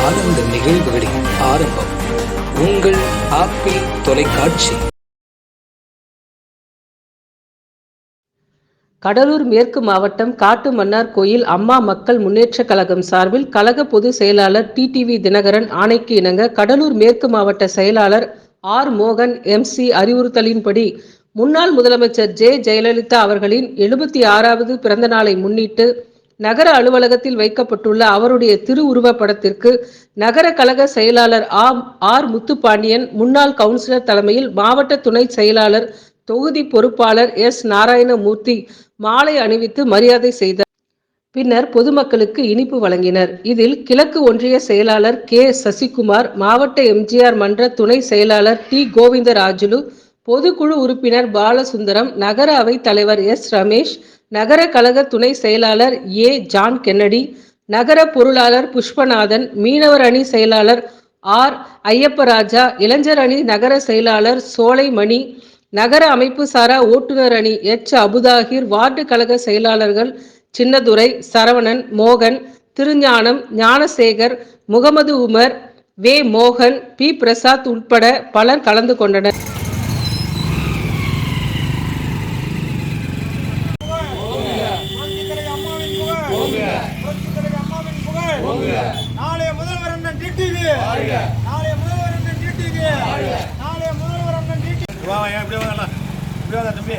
ஆனந்த நிகழ்வுகளின் ஆரம்பம். உங்கள் ஆப்பிள் தொலைக்காட்சி. கடலூர் மேற்கு மாவட்டம் காட்டுமன்னார் கோயில் அம்மா மக்கள் முன்னேற்ற கழகம் சார்பில் கழக பொதுச் செயலாளர் டிடிவி தினகரன் ஆணைக்கு இணங்க கடலூர் மேற்கு மாவட்ட செயலாளர் ஆர் மோகன் எம்சி அறிவுறுத்தலின்படி முன்னாள் முதலமைச்சர் ஜெ ஜெயலலிதா அவர்களின் எழுபத்தி ஆறாவது பிறந்த நாளை முன்னிட்டு நகர அலுவலகத்தில் வைக்கப்பட்டுள்ள அவருடைய திருவுருவப் படத்திற்கு நகர கழக செயலாளர் ஆ ஆர் முத்துப்பாண்டியன் முன்னாள் கவுன்சிலர் தலைமையில் மாவட்ட துணை செயலாளர் தொகுதி பொறுப்பாளர் எஸ் நாராயணமூர்த்தி மாலை அணிவித்து மரியாதை செய்தார் பின்னர் பொதுமக்களுக்கு இனிப்பு வழங்கினர். இதில் கிழக்கு ஒன்றிய செயலாளர் கே சசிகுமார் மாவட்ட எம்ஜிஆர் மன்ற துணை செயலாளர் டி கோவிந்தராஜுலு பொதுக்குழு உறுப்பினர் பாலசுந்தரம் நகர அவைத் தலைவர் எஸ் ரமேஷ் நகர கழக துணை செயலாளர் ஏ. ஜான் கென்னடி நகர பொருளாளர் புஷ்பநாதன் மீனவர் அணி செயலாளர் ஆர். ஐயப்பராஜா இளைஞர் அணி நகர செயலாளர் சோலைமணி நகர அமைப்பு சாரா ஓட்டுநர் அணி எச். அபுதாகிர் வார்டு கழக செயலாளர்கள் சின்னதுரை சரவணன் மோகன் திருஞானம் ஞானசேகர் முகமது உமர் வே. மோகன் பி. பிரசாத் உட்பட பலர் கலந்து கொண்டனர். நாளைய முதல்வர் அண்ணன் டிடிவி நாளைய முதல்வர் அண்ணன் டிடிவி வா வா இப்படி வாங்க இப்படி வாங்க தம்பி.